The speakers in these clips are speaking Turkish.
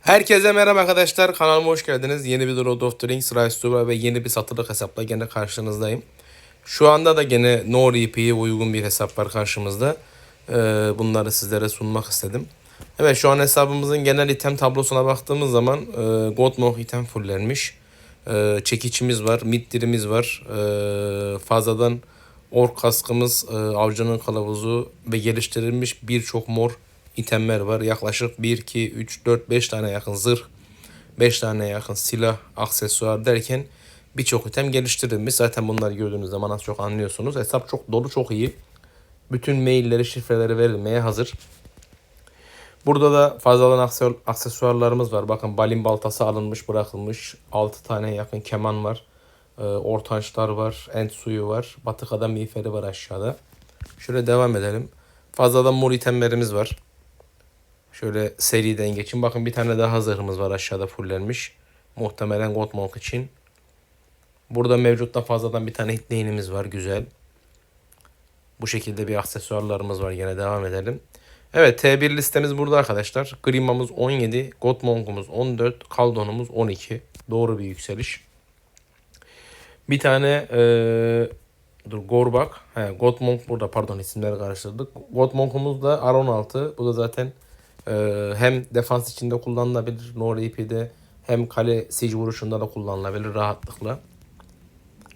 Herkese merhaba arkadaşlar. Kanalıma hoş geldiniz. Yeni bir Lord of the Rings Rise to ve yeni bir satılık hesapla gene karşınızdayım. Şu anda da gene No RP'ye uygun bir hesap var karşımızda. Ee, bunları sizlere sunmak istedim. Evet şu an hesabımızın genel item tablosuna baktığımız zaman e, Godmog item fullenmiş. E, çekiçimiz var, middirimiz var. E, fazladan ork kaskımız, e, avcının kılavuzu ve geliştirilmiş birçok mor itemler var. Yaklaşık 1, 2, 3, 4, 5 tane yakın zırh, 5 tane yakın silah, aksesuar derken birçok item geliştirilmiş. Zaten bunları gördüğünüz zaman az çok anlıyorsunuz. Hesap çok dolu, çok iyi. Bütün mailleri, şifreleri verilmeye hazır. Burada da fazladan aksesuar- aksesuarlarımız var. Bakın balin baltası alınmış, bırakılmış. 6 tane yakın keman var. Ee, ortançlar var, ent suyu var. Batık adam miğferi var aşağıda. Şöyle devam edelim. Fazladan mor itemlerimiz var. Şöyle seriden geçin. Bakın bir tane daha zırhımız var aşağıda fullenmiş. Muhtemelen Godmonk için. Burada mevcutta fazladan bir tane hitleğinimiz var. Güzel. Bu şekilde bir aksesuarlarımız var. Yine devam edelim. Evet T1 listemiz burada arkadaşlar. Grima'mız 17, Godmonk'umuz 14, Kaldon'umuz 12. Doğru bir yükseliş. Bir tane eee dur Gorbak, he, Godmonk burada pardon isimleri karıştırdık. Godmonk'umuz da R16. Bu da zaten hem defans içinde kullanılabilir No RP'de hem kale siege vuruşunda da kullanılabilir rahatlıkla.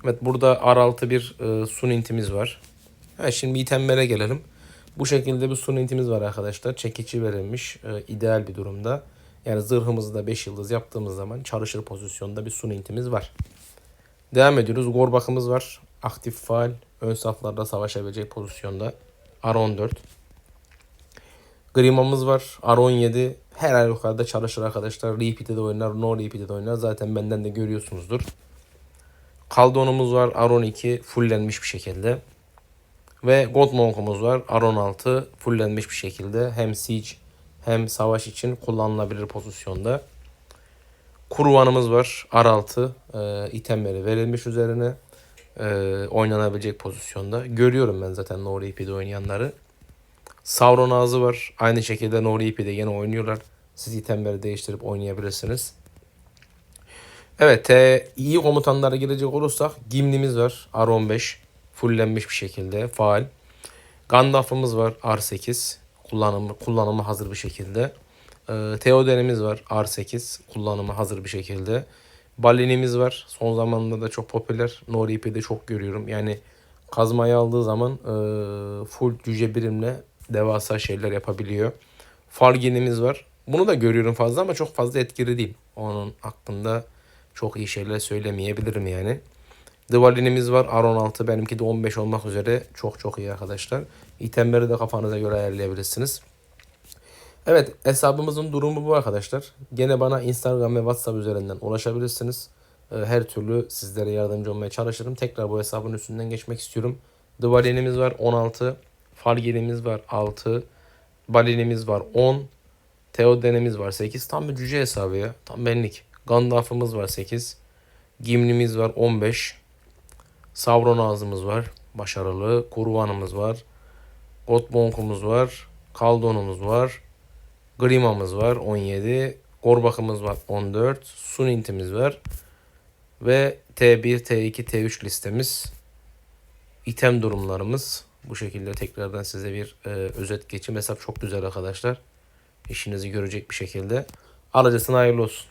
Evet burada R6 bir e, sun intimiz var. Ha, şimdi itemlere gelelim. Bu şekilde bir sun intimiz var arkadaşlar. Çekici verilmiş. e, ideal bir durumda. Yani zırhımızı da 5 yıldız yaptığımız zaman çalışır pozisyonda bir sun intimiz var. Devam ediyoruz. Gorbak'ımız var. Aktif faal. Ön saflarda savaşabilecek pozisyonda. R14. Grima'mız var. R17. Her halükarda çalışır arkadaşlar. Repeat'e de oynar. No repeat'e de oynar. Zaten benden de görüyorsunuzdur. Kaldon'umuz var. R12 fullenmiş bir şekilde. Ve Godmonk'umuz var. R16 fullenmiş bir şekilde. Hem siege hem savaş için kullanılabilir pozisyonda. Kurvanımız var. R6 e, itemleri verilmiş üzerine. E, oynanabilecek pozisyonda. Görüyorum ben zaten No RP'de oynayanları. Sauron ağzı var. Aynı şekilde No RP'de yine oynuyorlar. Siz itemleri değiştirip oynayabilirsiniz. Evet, e, iyi komutanlara girecek olursak Gimli'miz var. R15 fullenmiş bir şekilde faal. Gandalf'ımız var R8 kullanımı kullanımı hazır bir şekilde. E, Theoden'imiz var R8 kullanımı hazır bir şekilde. Balin'imiz var. Son zamanlarda da çok popüler. No RP'de çok görüyorum. Yani kazmayı aldığı zaman e, full cüce birimle devasa şeyler yapabiliyor. Fargin'imiz var. Bunu da görüyorum fazla ama çok fazla etkili değil. Onun hakkında çok iyi şeyler söylemeyebilirim yani. Divalinimiz var. R16 benimki de 15 olmak üzere. Çok çok iyi arkadaşlar. İtemleri de kafanıza göre ayarlayabilirsiniz. Evet hesabımızın durumu bu arkadaşlar. Gene bana Instagram ve WhatsApp üzerinden ulaşabilirsiniz. Ee, Her türlü sizlere yardımcı olmaya çalışırım. Tekrar bu hesabın üstünden geçmek istiyorum. Divalinimiz var 16. Fargelimiz var 6. Balinimiz var 10. Theoden'imiz var 8. Tam bir cüce hesabı ya. Tam benlik. Gandalf'ımız var 8. Gimli'miz var 15. Sauron ağzımız var. Başarılı. Kurvanımız var. Godmonk'umuz var. Kaldon'umuz var. Grima'mız var 17. Gorbak'ımız var 14. Sunint'imiz var. Ve T1, T2, T3 listemiz. İtem durumlarımız. Bu şekilde tekrardan size bir e, özet geçeyim. Hesap çok güzel arkadaşlar. İşinizi görecek bir şekilde. Alıcısına hayırlı olsun.